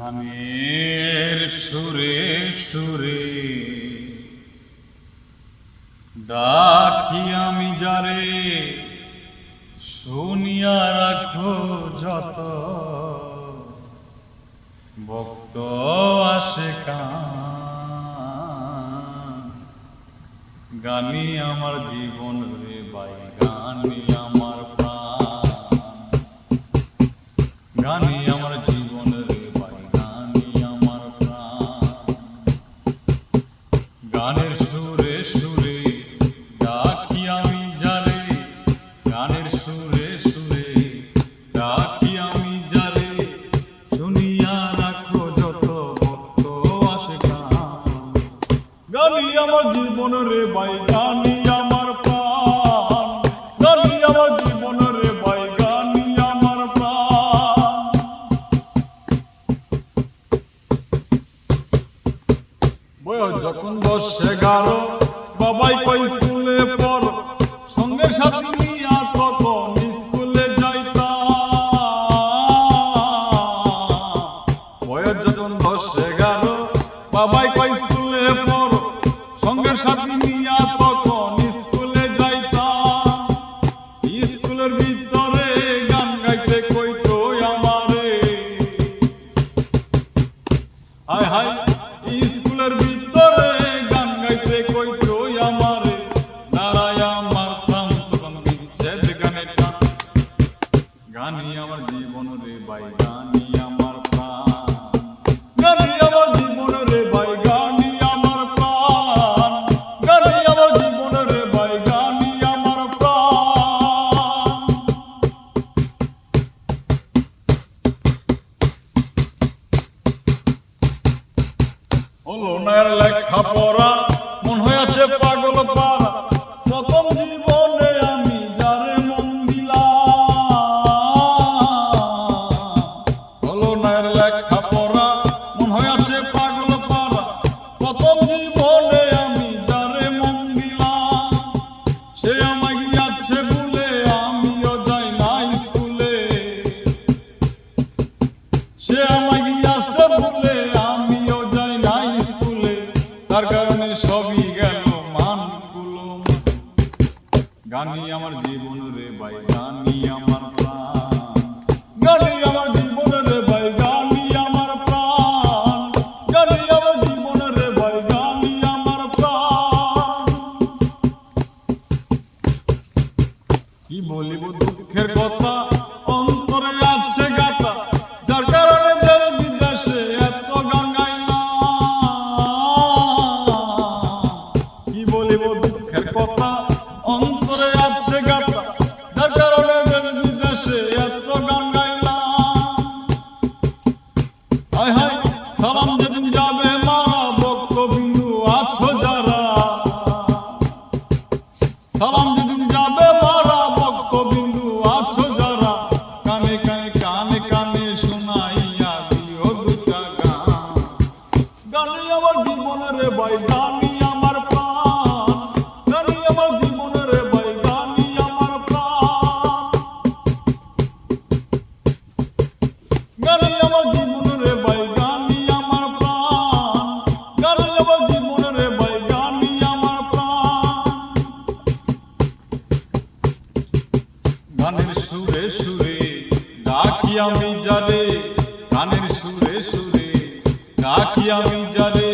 গানের সুরে সুরে ডাকি আমি যারে, শুনিয়া রাখো যত। ভক্ত আসে গানি আমার জীবন রে বাই গানি গানি আমার জীবন রে ভাই গানি আমার প্রাণ। গানি আমার জীবন রে ভাই গানি আমার প্রাণ। বয়স যখন দশ এগারো, বাবাই কই স্কুলে পড়। সঙ্গে সাথে নিয়া তখন স্কুলে যাইতাম। বয়স যখন দশ এগারো, বাবাই কই স্কুলে পড়। সাথে নিয়া তখন স্কুলে যাইতাম। স্কুলের ভিতরে গান গাইতে কইতো আমারে। হায় হায়, স্কুলের ভিতরে গান গাইতে কইতো আমারে। নারায় প্রাণ তখন বিচ্ছেদ গানে টান গানি আমার জীবন রে ভাই গানি আমার প্রাণ। গানি আমার হলো লেখা পড়া মন হয়েছে পাগল পাড়া। প্রথম জীবনে আমি যারে মন দিলাম। হলো লেখা পড়া মন হয়েছে পাগল কারণে সবই গেল মান কুলো গানি আমার জীবন রে ভাই গানি আমার গানি গানি গানি গানি কি বলিব দুঃখের কথা? গানের সুরে সুরে ডাকি আমি যারে গানের সুরে সুরে ডাকি আমি যারে